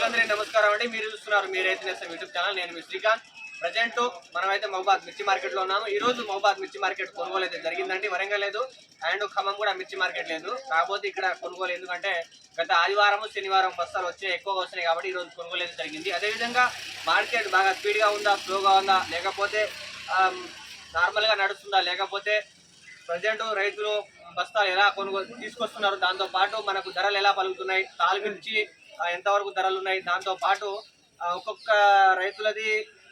ప్రజలందరికీ నమస్కారం అండి. మీరు చూస్తున్నారు మీరైతే యూట్యూబ్ ఛానల్. నేను మీ శ్రీకాంత్. ప్రజెంట్ మనమైతే మహబాద్ మిర్చి మార్కెట్లో ఉన్నాము. ఈ రోజు మహబాద్ మిర్చి మార్కెట్ కొనుగోలు అయితే జరిగిందండి. వరంగల్ లేదు. అండ్ ఖమ్మం కూడా మిర్చి మార్కెట్ లేదు. కాకపోతే ఇక్కడ కొనుగోలు ఎందుకంటే గత ఆదివారం శనివారం బస్తాలు వచ్చాయి. ఎక్కువగా వస్తున్నాయి కాబట్టి ఈ రోజు కొనుగోలు అయితే జరిగింది. అదేవిధంగా మార్కెట్ బాగా స్పీడ్గా ఉందా స్లోగా ఉందా లేకపోతే నార్మల్గా నడుస్తుందా లేకపోతే ప్రజెంట్ రైతులు బస్తాలు ఎలా కొనుగోలు తీసుకొస్తున్నారు దాంతో పాటు మనకు ధరలు ఎలా పలుకుతున్నాయి తాలు మిర్చి ఎంతవరకు ధరలు ఉన్నాయి? దాంతో పాటు ఒక్కొక్క రైతులది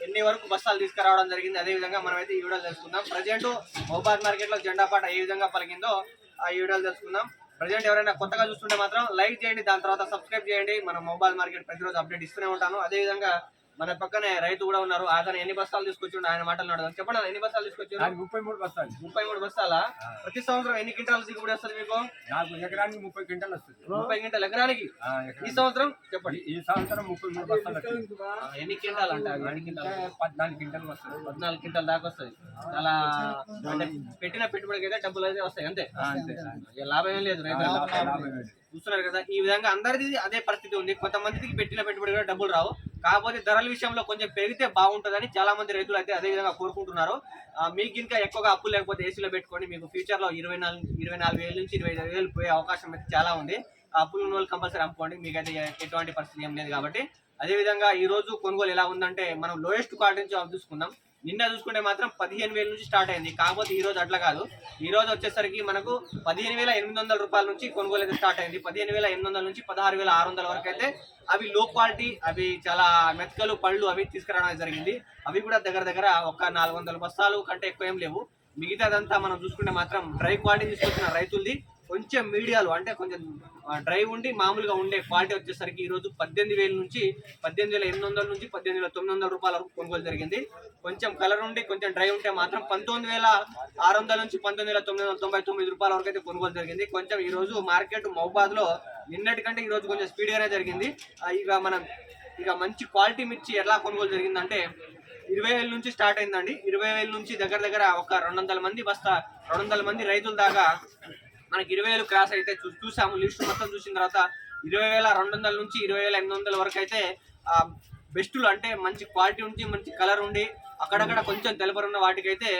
ఎన్ని వరకు బస్తాలు తీసుకురావడం జరిగింది? అదే విధంగా మనం అయితే ఈ వీడియోలు తెలుసుకుందాం. ప్రజెంట్ మోబాద్ మార్కెట్లో జెండా పాట ఏ విధంగా పలికిందో ఆ ఈ వీడియోలు తెలుసుకుందాం. ప్రజెంట్ ఎవరైనా కొత్తగా చూస్తుంటే మాత్రం లైక్ చేయండి. దాని తర్వాత సబ్స్క్రైబ్ చేయండి. మనం మొబైల్ మార్కెట్ ప్రతిరోజు అప్డేట్ ఇస్తూనే ఉంటాను. అదే విధంగా మన పక్కనే రైతు కూడా ఉన్నారు. అతను ఎన్ని బస్తాలు తీసుకొచ్చిండు ఆయన మాటలు నడదాం. చెప్పండి ఎన్ని బస్తాలు తీసుకొచ్చిండు? ముప్పై మూడు బస్తాలు. ముప్పై మూడు బస్తాలా? ప్రతి సంవత్సరం ఎన్ని క్వింటాలు దిగుబడి వస్తుంది మీకు? నాకు ఎకరానికి ముప్పై క్వింటాలు వస్తుంది. ముప్పై క్వింటాల్ ఎకరానికి? ఈ. సంవత్సరం? చెప్పండి. ఈ సంవత్సరం ముప్పై మూడు బస్తాలు ఎన్ని క్వింటాల్ అంటే? అవి ఎన్ని క్వింటాల్? పద్నాలుగు క్వింటాలు వస్తుంది. పద్నాలుగు క్వింటాల్ దాకా వస్తుంది. అలా అంటే పెట్టిన పెట్టుబడికి అయితే డబ్బులు అయితే వస్తాయి అంతే? లాభం ఏం లేదు ఆ, చూస్తున్నారు కదా ఈ విధంగా అందరిది అదే పరిస్థితి ఉంది. కొంతమందికి పెట్టిన పెట్టుబడి కూడా డబ్బులు రావు. కాకపోతే ధరల విషయంలో కొంచెం పెరిగితే బాగుంటుందని చాలా మంది రైతులు అయితే అదే విధంగా కోరుకుంటున్నారు. మీకు ఇంకా ఎక్కువగా అప్పులు లేకపోతే ఏసీలో పెట్టుకొని మీకు ఫ్యూచర్లో ఇరవై నాలుగు ఇరవై నాలుగు వేల నుంచి ఇరవై ఐదు వేలు పోయే అవకాశం అయితే చాలా ఉంది. ఆ అప్పులు ఉన్న వాళ్ళు కంపల్సరీ అమ్ముకోండి. మీకైతే ఎటువంటి పరిస్థితి ఏం లేదు కాబట్టి. అదే విధంగా కొనుగోలు ఎలా ఉందంటే మనం లోయెస్ట్ క్వాలిటీ నుంచి చూసుకుందాం. నిన్న చూసుకుంటే మాత్రం పదిహేను వేల నుంచి స్టార్ట్ అయింది. కాకపోతే ఈ రోజు అట్లా కాదు. ఈ రోజు వచ్చేసరికి మనకు పదిహేను వేల ఎనిమిది వందల రూపాయల నుంచి కొనుగోలు అయితే స్టార్ట్ అయింది. పదిహేను వేల ఎనిమిది వందల నుంచి పదహారు వేల ఆరు వందల వరకు అయితే అవి లో క్వాలిటీ అవి చాలా మెతకలు పళ్ళు అవి తీసుకురావడం జరిగింది. అవి కూడా దగ్గర దగ్గర ఒక నాలుగు వందల బస్తాలు కంటే ఎక్కువ ఏం లేవు. మిగతాదంతా మనం చూసుకుంటే మాత్రం డ్రై క్వాలిటీ తీసుకొచ్చిన రైతులది. కొంచెం మీడియాలు అంటే కొంచెం డ్రైవ్ ఉండి మామూలుగా ఉండే క్వాలిటీ వచ్చేసరికి ఈరోజు పద్దెనిమిది వేల నుంచి పద్దెనిమిది వేల ఎనిమిది వందల నుంచి పద్దెనిమిది వేల తొమ్మిది వందల రూపాయల వరకు కొనుగోలు జరిగింది. కొంచెం కలర్ ఉండి కొంచెం డ్రైవ్ ఉంటే మాత్రం పంతొమ్మిది వేల ఆరు వందల నుంచి పంతొమ్మిది వేల తొమ్మిది వందల తొంభై తొమ్మిది రూపాయల వరకు అయితే కొనుగోలు జరిగింది. కొంచెం ఈ రోజు మార్కెట్ మహబాద్లో నిన్నటి కంటే ఈరోజు కొంచెం స్పీడ్గానే జరిగింది. ఇక మనం ఇక మంచి క్వాలిటీ మిర్చి ఎలా కొనుగోలు జరిగిందంటే ఇరవై వేల నుంచి స్టార్ట్ అయిందండి. ఇరవై వేల నుంచి దగ్గర దగ్గర ఒక రెండు వందల మంది బస్తా రెండు వందల మంది రైతుల దాకా మనకి ఇరవై వేలు క్రాస్ అయితే చూ చూసాము. లిస్ట్ మొత్తం చూసిన తర్వాత ఇరవై వేల రెండు వందల నుంచి ఇరవై వేల ఎనిమిది వందల వరకు అయితే బెస్ట్లు అంటే మంచి క్వాలిటీ ఉండి మంచి కలర్ ఉండి అక్కడక్కడ కొంచెం తెలపరున్న వాటికైతే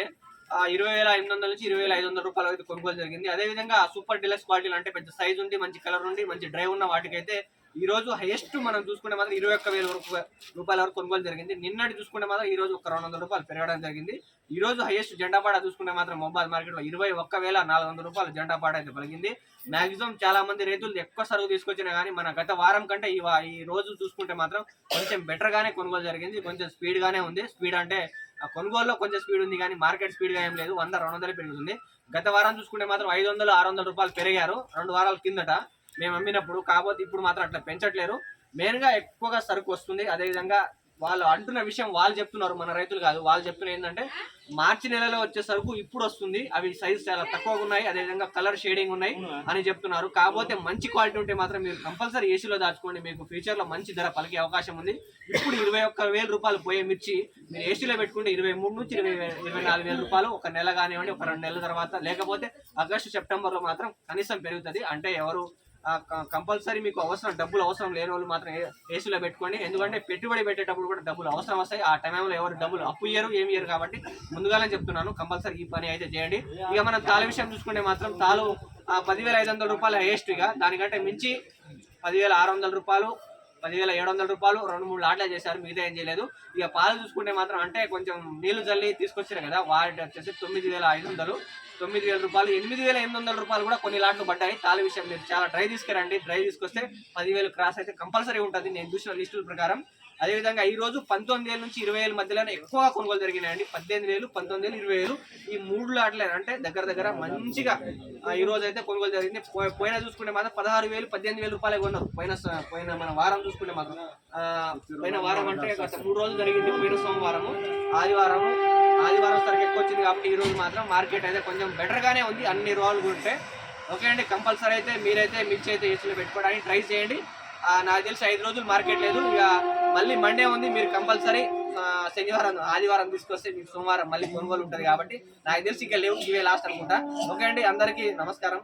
ఇరవై వేల ఎనిమిది వందల నుంచి ఇరవై వేల ఐదు వందల రూపాయలు అయితే కొనుగోలు జరిగింది. అదేవిధంగా సూపర్ డిలక్స్ క్వాలిటీలు అంటే పెద్ద సైజ్ ఉండి మంచి కలర్ ఉండి మంచి డ్రైవ్ ఉన్న వాటికైతే ఈ రోజు హైయెస్ట్ మనం చూసుకుంటే మాత్రం ఇరవై ఒక్క వేల వరకు రూపాయల వరకు కొనుగోలు జరిగింది. నిన్నటి చూసుకుంటే మాత్రం ఈ రోజు ఒక రెండు వందల రూపాయలు పెరగడం జరిగింది. ఈ రోజు హైయెస్ట్ జెండాపాడ చూసుకుంటే మాత్రం మొబైల్ మార్కెట్లో ఇరవై ఒక్క వేల నాలుగు వందల రూపాయలు జెండాపాడ అయితే పలిగింది మాక్సిమం చాలా మంది రైతులు ఎక్కువ సరుకు తీసుకొచ్చినా కానీ మన గత వారం కంటే ఈ ఈ రోజు చూసుకుంటే మాత్రం కొంచెం బెటర్ గానే కొనుగోలు జరిగింది. కొంచెం స్పీడ్ గానే ఉంది. స్పీడ్ అంటే ఆ కొనుగోలులో కొంచెం స్పీడ్ ఉంది కానీ మార్కెట్ స్పీడ్గా ఏం లేదు. వంద రెండు వందలు పెరుగుతుంది. గత వారం చూసుకుంటే మాత్రం ఐదు వందలు ఆరు వందల రూపాయలు పెరిగారు. రెండు వారాల కిందట మేము అమ్మినప్పుడు కాకపోతే ఇప్పుడు మాత్రం అట్లా పెంచట్లేరు. మెయిన్గా ఎక్కువగా సరుకు వస్తుంది. అదేవిధంగా వాళ్ళు అంటున్న విషయం వాళ్ళు చెప్తున్నారు మన రైతులు కాదు. వాళ్ళు చెప్తున్న ఏంటంటే మార్చి నెలలో వచ్చే సరుకు ఇప్పుడు వస్తుంది. అవి సైజ్ చాలా తక్కువగా ఉన్నాయి. అదేవిధంగా కలర్ షేడింగ్ ఉన్నాయి అని చెప్తున్నారు. కాకపోతే మంచి క్వాలిటీ ఉంటే మాత్రం మీరు కంపల్సరీ ఏసీలో దాచుకోండి. మీకు ఫ్యూచర్లో మంచి ధర పలికే అవకాశం ఉంది. ఇప్పుడు ఇరవై ఒక్క వేల రూపాయలు పోయే మిర్చి మీరు ఏసీలో పెట్టుకుంటే ఇరవై మూడు నుంచి ఇరవై ఇరవై నాలుగు వేల రూపాయలు. ఒక నెల కానివ్వండి ఒక రెండు నెలల తర్వాత. లేకపోతే ఆగస్టు సెప్టెంబర్లో మాత్రం కనీసం పెరుగుతుంది. అంటే ఎవరు కంపల్సరీ మీకు అవసరం డబ్బులు అవసరం లేని వాళ్ళు మాత్రం ఏసీలో పెట్టుకోండి. ఎందుకంటే పెట్టుబడి పెట్టేటప్పుడు కూడా డబ్బులు అవసరం వస్తాయి. ఆ టైంలో ఎవరు డబ్బులు అప్పు ఇయ్యరు ఏమి ఇయ్యరు కాబట్టి ముందుగానే చెప్తున్నాను కంపల్సరీ ఈ పని అయితే చేయండి. ఇక మనం తాళ విషయం చూసుకుంటే మాత్రం తాలు పదివేల ఐదు వందల రూపాయలు హైయెస్ట్ ఇక. దానికంటే మించి పదివేల ఆరు వందల రూపాయలు పదివేల ఏడు వందల రూపాయలు రెండు మూడు లాట్లే చేశారు మిగతా ఏం చేయలేదు. ఇక పాలు చూసుకుంటే మాత్రం అంటే కొంచెం నీళ్ళు చల్లి తీసుకొచ్చారు కదా వాటి వచ్చేసి తొమ్మిది వేల ఐదు వందలు. తొమ్మిది వేల రూపాయలు ఎనిమిది వేల ఎనిమిది వందల రూపాయలు కూడా కొన్ని లాట్లు పడ్డాయి. తాళ విషయం మీరు చాలా డ్రై తీసుకురండి. డ్రై తీసుకొస్తే పదివేలు క్రాస్ అయితే కంపల్సరీ ఉంటుంది. నేను చూసిన లిస్టుల ప్రకారం అదేవిధంగా ఈ రోజు పంతొమ్మిది వేల నుంచి ఇరవై వేల మధ్యలోనే ఎక్కువగా కొనుగోలు జరిగినాయండి. పద్దెనిమిది వేలు పంతొమ్మిది వేలు ఇరవై వేలు ఈ మూడు లాట్లే అంటే దగ్గర దగ్గర మంచిగా ఈ రోజు అయితే కొనుగోలు జరిగింది. పోయిన చూసుకుంటే మాత్రం పదహారు వేలు పద్దెనిమిది వేలు రూపాయలు కొన్నారు పోయిన స- పోయిన మన వారం చూసుకుంటే మాత్రం. పోయిన వారం అంటే మూడు రోజులు జరిగింది పోయిన సోమవారము. ఆదివారము ఆదివారం సరికి ఎక్కువ వచ్చింది కాబట్టి ఈ రోజు మాత్రం మార్కెట్ అయితే కొంచెం బెటర్గానే ఉంది. అన్ని రోజులు ఉంటే. ఓకే అండి కంపల్సరీ అయితే మీరైతే మిర్చి అయితే ఏసీలో పెట్టుకోవడానికి ట్రై చేయండి. నాకు తెలిసి ఐదు రోజులు మార్కెట్ లేదు. ఇక మళ్ళీ మండే ఉంది మీరు కంపల్సరీ శనివారం ఆదివారం తీసుకొస్తే మీకు సోమవారం మళ్ళీ కొనుగోలు ఉంటుంది కాబట్టి నాకు తెలిసి ఇక లేవు ఇవే లాస్ట్ అనుకుంటా. ఓకే అండి అందరికీ నమస్కారం.